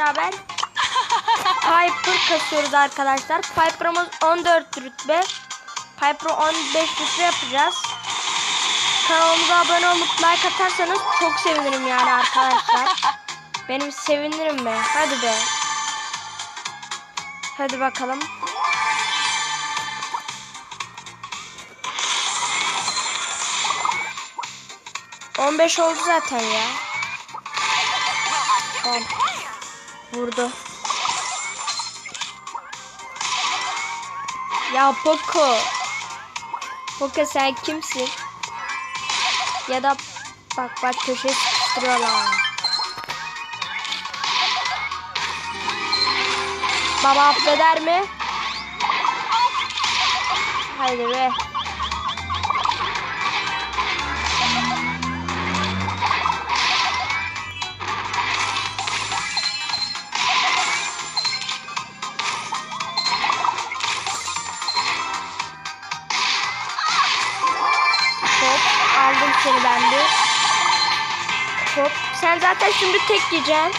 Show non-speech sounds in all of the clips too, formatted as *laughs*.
beraber Piper kasıyoruz arkadaşlar. Piper'ımız 14 rütbe. Piper'ı 15 rütbe yapacağız. Kanalımıza abone olup like atarsanız çok sevinirim yani arkadaşlar. Benim sevinirim be. Hadi be. Hadi bakalım. On beş oldu zaten ya. On. Vurdu. Ya Poco. Poco sen kimsin? Ya da bak bak köşeye sıkıştırıyorlar. Baba affeder mi? Haydi be. Zaten şimdi tek yiyeceksin.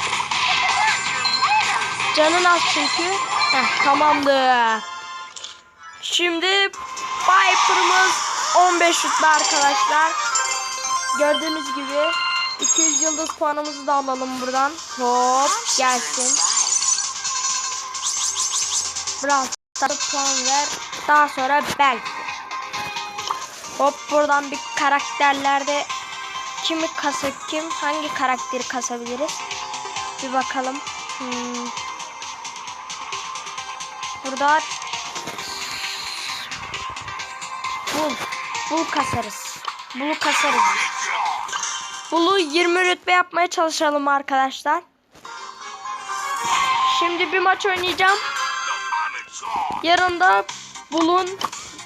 Canın az çünkü. Heh, tamamdır. Şimdi Viper'ımız 15 rütbe arkadaşlar. Gördüğünüz gibi 200 yıldız puanımızı da alalım buradan. Hop gelsin. Biraz daha puan ver. Daha sonra belki. Hop buradan bir karakterlerde kimi kasa kim hangi karakteri kasabiliriz? Bir bakalım. Hmm. Burada bul bul kasarız. Bulu kasarız. Bulu 20 rütbe yapmaya çalışalım arkadaşlar. Şimdi bir maç oynayacağım. Yarın da Bulun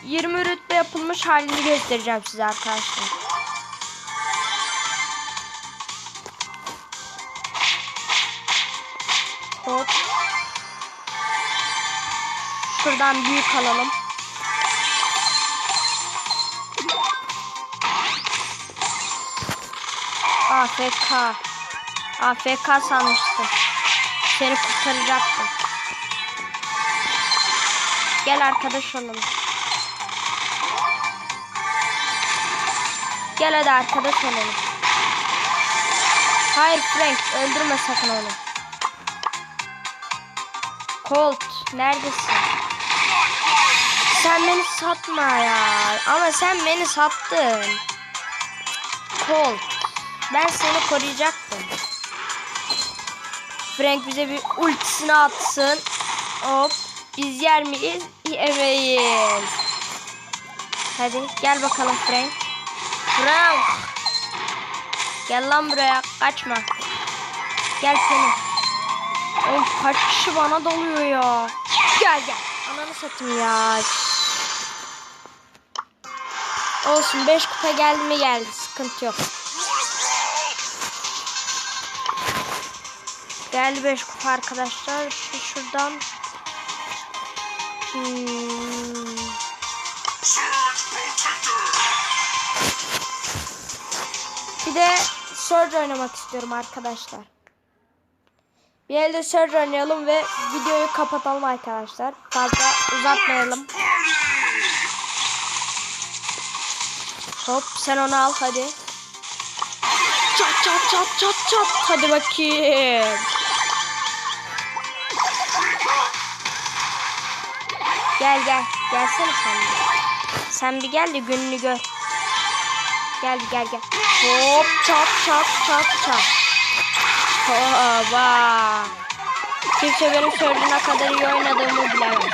20 rütbe yapılmış halini göstereceğim size arkadaşlar. Hop. Şuradan büyük alalım. AFK. AFK sanmıştım. Seni kurtaracaktım. Gel arkadaş olalım. Gel hadi arkadaş olalım. Hayır Frank öldürme sakın onu. Colt neredesin? Sen beni satma ya. Ama sen beni sattın. Colt. Ben seni koruyacaktım. Frank bize bir ultisini atsın. Hop. Biz yer miyiz? Yemeyiz. Hadi gel bakalım Frank. Frank. Gel lan buraya. Kaçma. Gel seni. Oğlum kaç kişi bana dalıyor ya. Gel gel. Ananı satayım ya. Olsun 5 kupa geldi mi geldi. Sıkıntı yok. Geldi 5 kupa arkadaşlar. Şu şuradan. Hmm. Bir de Surge oynamak istiyorum arkadaşlar. Bir elde Surge oynayalım ve videoyu kapatalım arkadaşlar. Fazla uzatmayalım. Hop sen onu al hadi. Çat çat çat çat çat. Hadi bakayım. Gel gel. Gelsene sen. Sen bir gel de gününü gör. Gel gel gel. Hop çat çat çat çat. Hoba. Kimse benim söylediğine kadar iyi oynadığımı bilemez.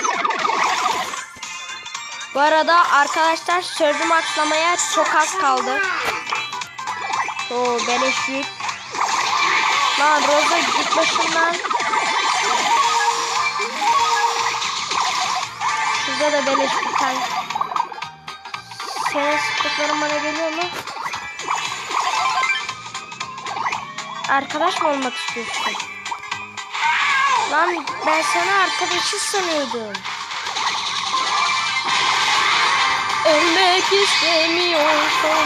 Bu arada arkadaşlar sözü maxlamaya çok az kaldı. Oo beleş yük. Lan Rosa git başımdan. Şurada da beleş bir tane. Senin sıktıkların bana geliyor mu? Arkadaş mı olmak istiyorsun? Lan ben sana arkadaşı sanıyordum. Ölmek istemiyorsun.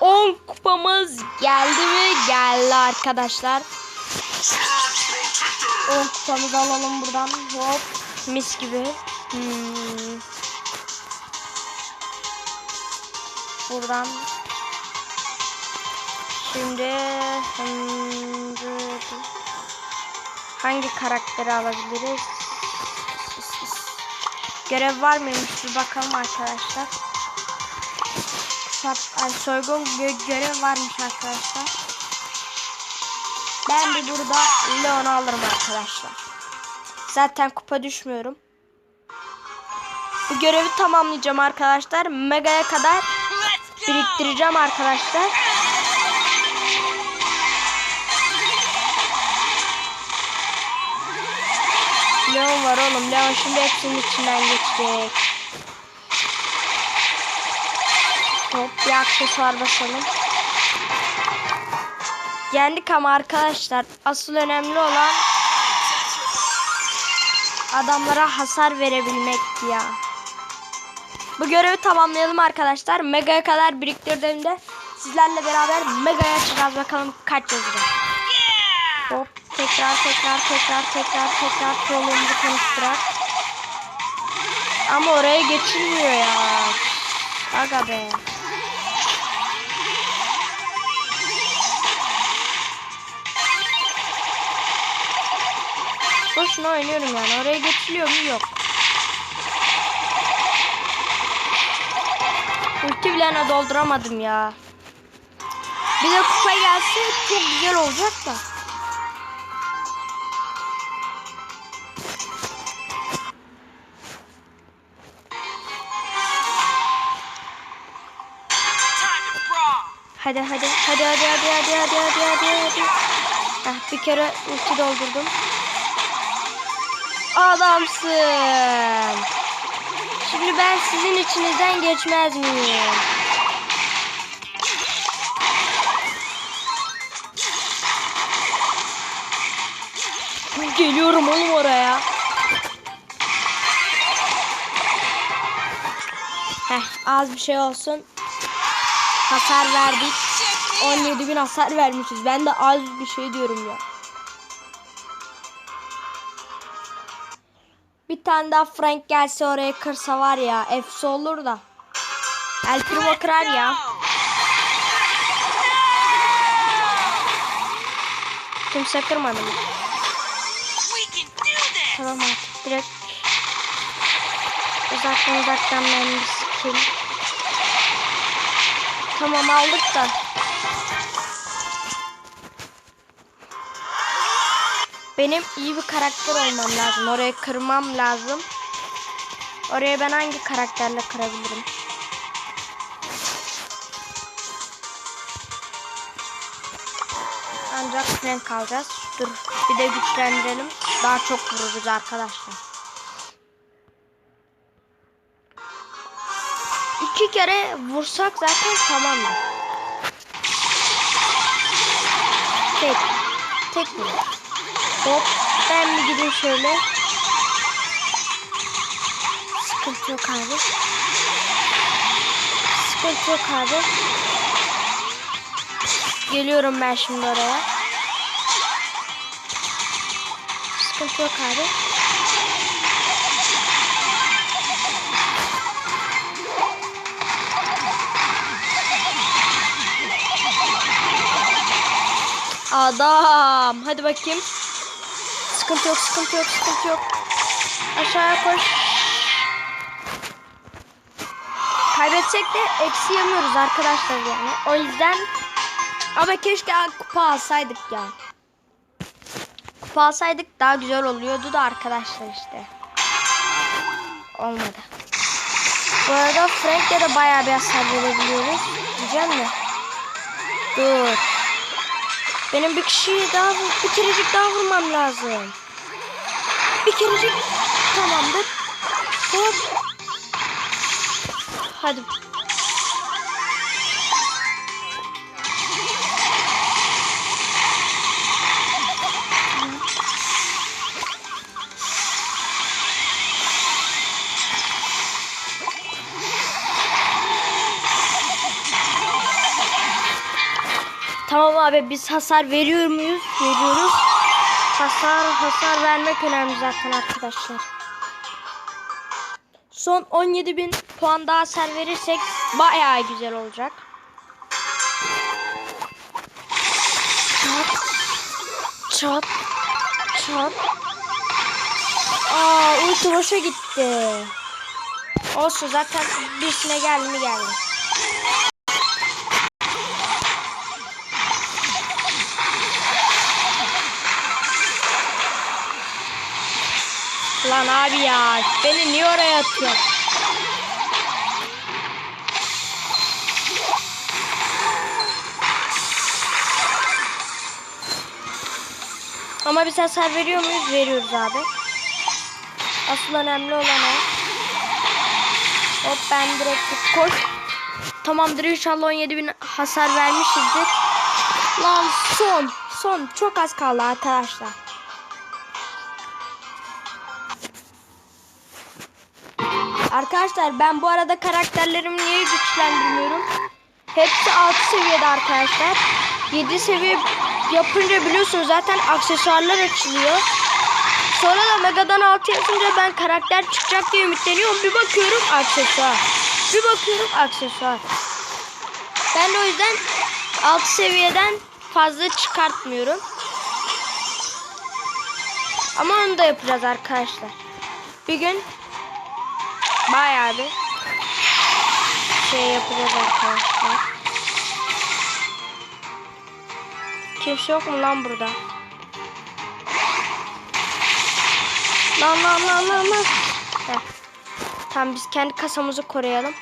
10 kupamız geldi mi? Geldi arkadaşlar. 10 kupamızı alalım buradan. Hop. Mis gibi. Hmm. Buradan. Şimdi hangi karakteri alabiliriz? Görev var mıymış bir bakalım arkadaşlar. Sap, ay, soygun gö- görev varmış arkadaşlar. Ben de burada Leon'u alırım arkadaşlar. Zaten kupa düşmüyorum. Bu görevi tamamlayacağım arkadaşlar. Mega'ya kadar biriktireceğim arkadaşlar. Leon var oğlum. Leon şimdi hepsinin içinden geçecek. Hop bir aksesuar basalım. Yendik ama arkadaşlar asıl önemli olan adamlara hasar verebilmekti ya. Bu görevi tamamlayalım arkadaşlar. Mega'ya kadar biriktirdiğimde sizlerle beraber Mega'ya çıkacağız. Bakalım kaç yazacak. Hop tekrar tekrar tekrar tekrar tekrar proluğumuzu konuşturak. Ama oraya geçilmiyor ya. Aga be. Boşuna oynuyorum yani. Oraya geçiliyor mu? Yok. Ulti bile dolduramadım ya. Bir de kupa gelse çok güzel olacak da. Hadi hadi hadi hadi hadi hadi hadi hadi hadi hadi. Heh, bir kere ulti doldurdum. Adamsın. Şimdi ben sizin içinizden geçmez miyim? Geliyorum oğlum oraya. Heh, az bir şey olsun. Hasar verdik. 17 bin hasar vermişiz. Ben de az bir şey diyorum ya. Bir tane daha Frank gelse oraya kırsa var ya. Efsi olur da. El Primo kırar ya. Kimse kırmadı mı? Tamam artık direkt uzaktan uzaktan ben bir sikeyim. Tamam aldık da. Benim iyi bir karakter olmam lazım. Orayı kırmam lazım. Oraya ben hangi karakterle kırabilirim? Ancak Frank alacağız. Dur bir de güçlendirelim. Daha çok vururuz arkadaşlar. İki kere vursak zaten tamamdır. Tek. Tek vur. Hop. Ben bir gideyim şöyle. Sıkıntı yok abi. Sıkıntı yok abi. Geliyorum ben şimdi oraya. Sıkıntı yok abi. Adam. Hadi bakayım. Sıkıntı yok, sıkıntı yok, sıkıntı yok. Aşağıya koş. Kaybetsek de eksi yemiyoruz arkadaşlar yani. O yüzden ama keşke kupa alsaydık ya. Kupa alsaydık daha güzel oluyordu da arkadaşlar işte. Olmadı. Bu arada Frank'le de bayağı bir hasar verebiliyoruz. Diyeceğim mi? Dur. Benim bir kişiyi daha bir kerecik daha vurmam lazım. Bir kerecik tamamdır. Hop. Hadi. Abi biz hasar veriyor muyuz? Veriyoruz. Hasar hasar vermek önemli zaten arkadaşlar. Son 17.000 puan daha hasar verirsek bayağı güzel olacak. Çat. Çat. Aa ulti boşa gitti. Olsun zaten birisine geldi mi geldi. Lan abi ya beni niye oraya atıyor? Ama biz hasar veriyor muyuz? Veriyoruz abi. Asıl önemli olan o. Hop ben direkt koş. Tamamdır inşallah 17 bin hasar vermişizdir. Lan son. Son. Çok az kaldı arkadaşlar. Arkadaşlar ben bu arada karakterlerimi niye güçlendirmiyorum? Hepsi 6 seviyede arkadaşlar. 7 seviye yapınca biliyorsunuz zaten aksesuarlar açılıyor. Sonra da Mega'dan 6 yapınca ben karakter çıkacak diye ümitleniyorum. Bir bakıyorum aksesuar. Bir bakıyorum aksesuar. Ben de o yüzden 6 seviyeden fazla çıkartmıyorum. Ama onu da yapacağız arkadaşlar. Bir gün bayağı bir şey yapacağız arkadaşlar. Kimse yok mu lan burada? Lan lan lan lan lan. Heh. Tamam biz kendi kasamızı koruyalım.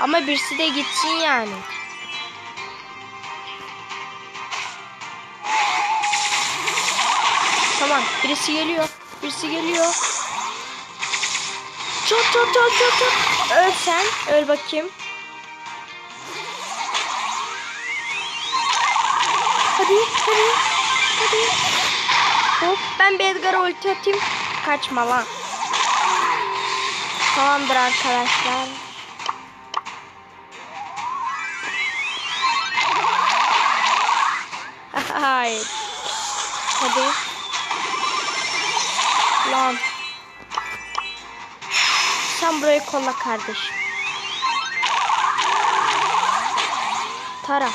Ama birisi de gitsin yani. Tamam birisi geliyor. Birisi geliyor. Çok çok çok çok çok. Öl sen. Öl bakayım. Hadi hadi. Hadi. Hop ben bir Edgar'a ulti atayım. Kaçma lan. Tamamdır arkadaşlar. *laughs* Hayır. Hadi. Lan. Sen burayı kolla kardeşim. Tara.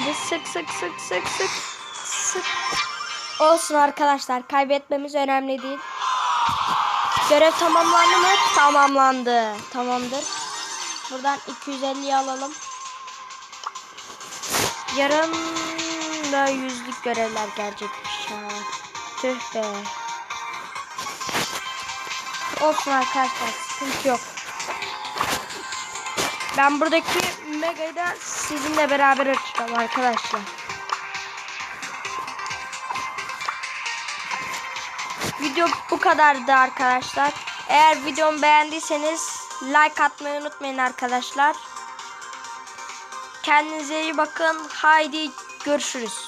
Hadi sık sık sık sık sık sık. Olsun arkadaşlar kaybetmemiz önemli değil. Görev tamamlandı mı? Tamamlandı. Tamamdır. Buradan 250'yi alalım. Yarın da yüzlük görevler gelecekmiş ya. Tüh be. Olsun arkadaşlar sıkıntı yok. Ben buradaki Mega'yı da sizinle beraber açacağım arkadaşlar. Video bu kadardı arkadaşlar. Eğer videomu beğendiyseniz like atmayı unutmayın arkadaşlar. Kendinize iyi bakın. Haydi görüşürüz.